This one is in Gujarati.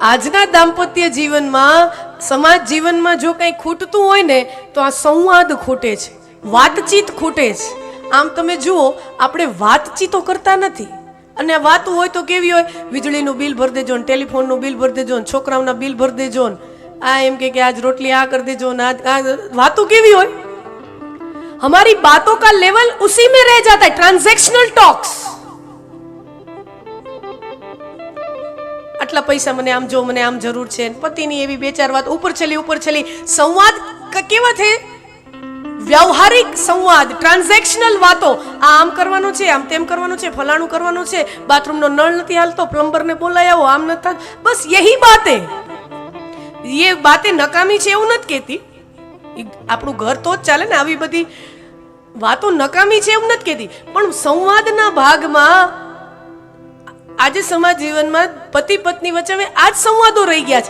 આજના દાંપત્ય જીવનમાં, સમાજ જીવનમાં જો કંઈ ખૂટતું હોય ને, તો આ સંવાદ ખૂટે છે, વાતચીત ખૂટે છે. આમ તમે જુઓ, આપણે વાતચીતો કરતા નથી. અને વાત હોય તો કેવી હોય? વીજળીનું બિલ ભરી દેજો ટેલિફોનનું બિલ ભરી દેજો ને છોકરાઓના બિલ ભરી દેજો આ એમ કે આજ રોટલી આ કરી દેજો ને આ વાતો કેવી હોય? અમારી બાતો કા લેવલ ઉસી મેં રહે જાતા ટ્રાન્ઝેક્શનલ ટોક્સ આટલા પૈસા મને આમ જો, મને આમ જરૂર છે. પતિની એવી બે ચાર વાત ઉપર છેલી ઉપર છેલી સંવાદ કેવા છે? વ્યવહારિક સંવાદ ટ્રાન્ઝેક્શનલ વાતો. આ આમ કરવાનું છે, આમ તેમ કરવાનું છે, ફલાણું કરવાનું છે. બાથરૂમનો નળ નથી હાલતો, પ્લમ્બરને બોલાય આવો આમ નથી. બસ યહી બાતે. એ બાતે નકામી છે એવું નથી કહેતી. આપણું ઘર તો જ ચાલે ને આવી બધી વાતો નકામી છે એવું નથી કહેતી. પણ સંવાદના ભાગમાં આજે સમાજ જીવનમાં પતિ પત્ની વચ્ચે હવે આ સંવાદો રહી ગયા છે.